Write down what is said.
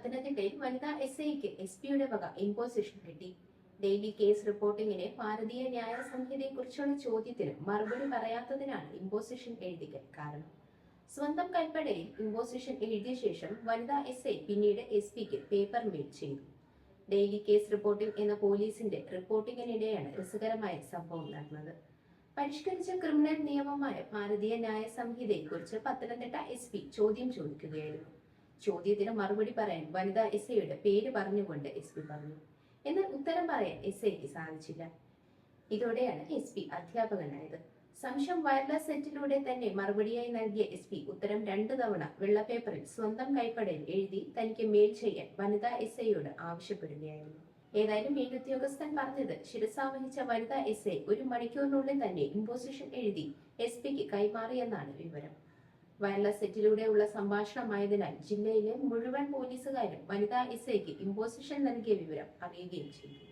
പത്തനംതിട്ടയിൽ വനിതാ എസ് ഐക്ക് എസ് പിയുടെ വക ഇമ്പോസിഷൻ കിട്ടി. ഡെയിലി കേസ് റിപ്പോർട്ടിങ്ങിനെ ഭാരതീയ ന്യായ സംഹിതയെക്കുറിച്ചുള്ള ചോദ്യത്തിന് മറുപടി പറയാത്തതിനാണ് ഇമ്പോസിഷൻ എഴുതിക്കൽ കാരണം. സ്വന്തം കൽപ്പടയിൽ ഇമ്പോസിഷൻ എഴുതിയ ശേഷം വനിതാ എസ് ഐ പിന്നീട് എസ് പിക്ക് പേപ്പർ മെയിൽ ചെയ്തു. ഡെയിലി കേസ് റിപ്പോർട്ടിംഗ് എന്ന പോലീസിന്റെ റിപ്പോർട്ടിങ്ങിനിടെയാണ് രസകരമായ സംഭവം നടന്നത്. പരിഷ്കരിച്ച ക്രിമിനൽ നിയമമായ ഭാരതീയ ന്യായ സംഹിതയെക്കുറിച്ച് പത്തനംതിട്ട എസ് ചോദ്യം ചോദിക്കുകയായിരുന്നു. ചോദ്യത്തിന് മറുപടി പറയാൻ വനിതാ എസ് ഐയുടെ പേര് പറഞ്ഞുകൊണ്ട് എസ് പി പറഞ്ഞു. എന്നാൽ ഉത്തരം പറയാൻ എസ് ഐക്ക് സാധിച്ചില്ല. ഇതോടെയാണ് എസ് പി അധ്യാപകനായത്. സംശയം വയർലെസ് സെറ്റിലൂടെ തന്നെ മറുപടിയായി നൽകിയ എസ് പി ഉത്തരം രണ്ടു തവണ വെള്ളപ്പേപ്പറിൽ സ്വന്തം കൈപ്പടയിൽ എഴുതി തനിക്ക് മെയിൽ ചെയ്യാൻ വനിതാ എസ് ഐയോട് ആവശ്യപ്പെടുകയായിരുന്നു. ഏതായാലും മേലുദ്യോഗസ്ഥൻ പറഞ്ഞത് ശിരസാവഹിച്ച വനിതാ എസ് ഒരു മണിക്കൂറിനുള്ളിൽ തന്നെ ഇമ്പോസിഷൻ എഴുതി എസ് പിക്ക് കൈമാറിയെന്നാണ് വിവരം. വയർലെസ് സെറ്റിലൂടെയുള്ള സംഭാഷണമായതിനാൽ ജില്ലയിലെ മുഴുവൻ പോലീസുകാരും വനിതാ എസ് ഐക്ക് ഇമ്പോസിഷൻ നൽകിയ വിവരം അറിയുകയും ചെയ്തു.